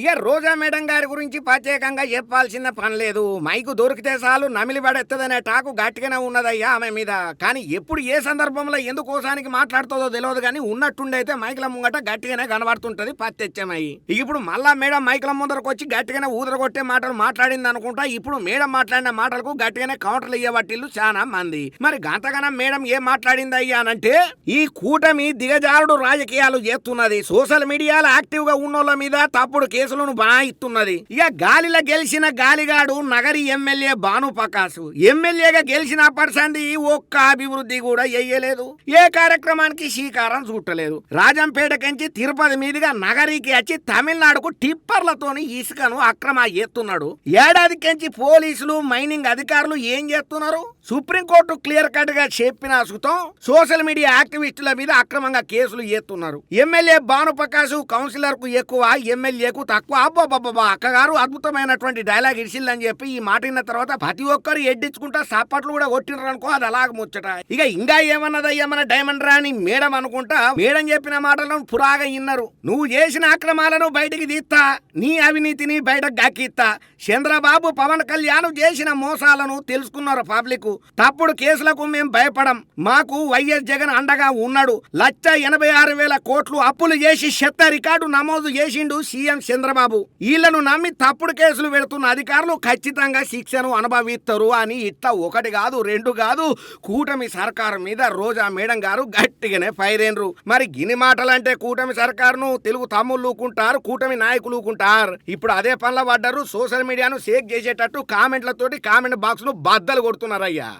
ఇక రోజా మేడం గారి గురించి ప్రత్యేకంగా చెప్పాల్సిన పని లేదు. మైకు దొరికితే చాలు నమిలి పడేస్తుందనే టాకు గట్టిగానే ఉన్నదయ్యా ఆమె మీద. కానీ ఎప్పుడు ఏ సందర్భంలో ఎందుకోసానికి మాట్లాడుతుందో తెలియదు కానీ ఉన్నట్టుండైతే మైకుల ముంగట గట్టిగానే కనబడుతుంటది పత్తెచ్చమై ఇప్పుడు మళ్ళా మేడం మైకుల ముందరకు వచ్చి గట్టిగానే ఊదరగొట్టే మాటలు మాట్లాడింది అనుకుంటా ఇప్పుడు మేడం మాట్లాడిన మాటలకు గట్టిగానే కౌంటర్లు ఇయ్యబట్టిల్లు చాలా మంది. మరి గంతగానం మేడం ఏం మాట్లాడింది అయ్యానంటే ఈ కూటమి దిగజారుడు రాజకీయాలు చేస్తున్నది. సోషల్ మీడియాలో యాక్టివ్గా ఉన్నోళ్ళ మీద తప్పుడు కేసులను బనాయిస్తున్నది. ఇక గాలిలో గెలిచిన గాలిగాడు నగరి ఎమ్మెల్యే భాను ప్రకాశ్ ఎమ్మెల్యేగా గెలిచిన పర్సంది ఒక్క అభివృద్ధి కూడా చెయ్యలేదు ఏ కార్యక్రమానికి శ్రీకారం చుట్టలేదు. రాజంపేట కంచి తిరుపతి మీదుగా నగరికి వచ్చి తమిళనాడుకు టిప్పర్లతోని ఇసుకను అక్రమ ఎత్తున్నాడు ఏడాది కంచి పోలీసులు మైనింగ్ అధికారులు ఏం చేస్తున్నారు? సుప్రీంకోర్టు క్లియర్ కట్గా చెప్పిన సుతం సోషల్ మీడియా యాక్టివిస్టుల మీద అక్రమంగా కేసులు ఎత్తున్నారు ఎమ్మెల్యే భానుప్రకాశ్ కౌన్సిలర్కు ఎక్కువ ఎమ్మెల్యేకు తక్కువ. అబ్బబ్బబ్బా అక్కగారు అద్భుతమైనటువంటి డైలాగ్ ఇడిసిల్లని చెప్పి ఈ మాట విన్న తర్వాత ప్రతి ఒక్కరు ఎడ్డించుకుంటా సప్పట్లు కూడా కొట్టినారు అనుకో అది అలాగ ముచ్చట. ఇక ఇంకా ఏమన్నదయ్యా మన డైమండ్ రాని మేడం అనుకుంటా మేడం చెప్పిన మాటలను పురాగా ఇన్నారు. నువ్వు చేసిన అక్రమాలను బయటికి తీస్తా నీ అవినీతిని బయటకు గక్కిస్తా చంద్రబాబు పవన్ కళ్యాణ్ చేసిన మోసాలను తెలుసుకున్నారు పబ్లిక్ తప్పుడు కేసులకు మేము భయపడం. మాకు వైఎస్ జగన్ అండగా ఉన్నాడు. లక్ష ఎనభై ఆరు వేల కోట్లు అప్పులు చేసి చెత్త రికార్డు నమోదు చేసిండు సీఎం చంద్రబాబు. వీళ్ళను నమ్మి తప్పుడు కేసులు పెడుతున్న అధికారులు ఖచ్చితంగా శిక్షను అనుభవిస్తారు అని ఇట్లా ఒకటి కాదు రెండు కాదు కూటమి సర్కారు మీద రోజా మేడం గారు గట్టిగానే ఫైరేన్రు మరి గిని మాటలంటే కూటమి సర్కారును తెలుగు తమ్ముళ్ళుకుంటారు కూటమి నాయకులుకుంటారు ఇప్పుడు అదే పనుల పడ్డారు సోషల్ మీడియాను షేక్ చేసేటట్టు కామెంట్లతోటి కామెంట్ బాక్స్ను బద్దలు కొడుతున్నారయ్యా.